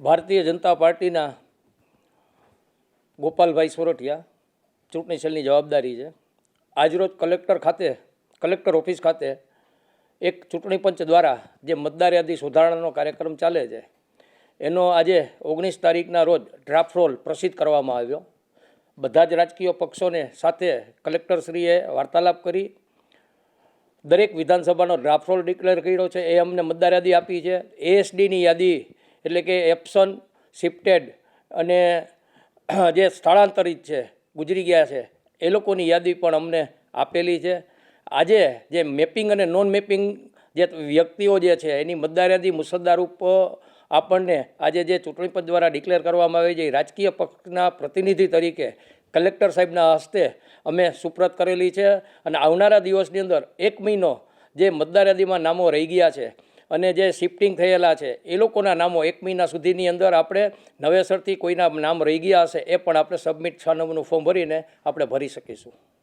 ભારતીય જનતા પાર્ટીના ગોપાલભાઈ સોરઠિયા ચૂંટણી સેલની જવાબદારી છે. આજરોજ કલેક્ટર ખાતે, કલેક્ટર ઓફિસ ખાતે એક ચૂંટણી પંચ દ્વારા જે મતદાર યાદી સુધારણાનો કાર્યક્રમ ચાલે છે, એનો આજે ઓગણીસ તારીખના રોજ ડ્રાફ્ટ રોલ પ્રસિદ્ધ કરવામાં આવ્યો. બધા જ રાજકીય પક્ષોને સાથે કલેક્ટરશ્રીએ વાર્તાલાપ કરી. દરેક વિધાનસભાનો ડ્રાફ્ટ રોલ ડિક્લેર કર્યો છે. એ અમને મતદાર યાદી આપી છે. એએસડીની યાદી એટલે કે એપ્સન શિફ્ટેડ અને જે સ્થળાંતરિત છે, ગુજરી ગયા છે, એ લોકોની યાદી પણ અમને આપેલી છે. આજે જે મેપિંગ અને નોન મેપિંગ જે વ્યક્તિઓ જે છે, એની મતદાર યાદી મુસદ્દારૂપ આપણને આજે જે ચૂંટણી પંચ દ્વારા ડિક્લેર કરવામાં આવી છે રાજકીય પક્ષના પ્રતિનિધિ તરીકે કલેક્ટર સાહેબના હસ્તે અમે સુપ્રત કરેલી છે. અને આવનારા દિવસની અંદર એક મહિનો જે મતદાર યાદીમાં નામો રહી ગયા છે અને જે શિફ્ટિંગ થયેલા છે, એ લોકોના નામો એક મહિના સુધીની અંદર આપણે નવેસરથી કોઈના નામ રહી ગયા હશે, એ પણ આપણે સબમિટ છ નંબરનું ફોર્મ ભરીને આપણે ભરી શકીશું.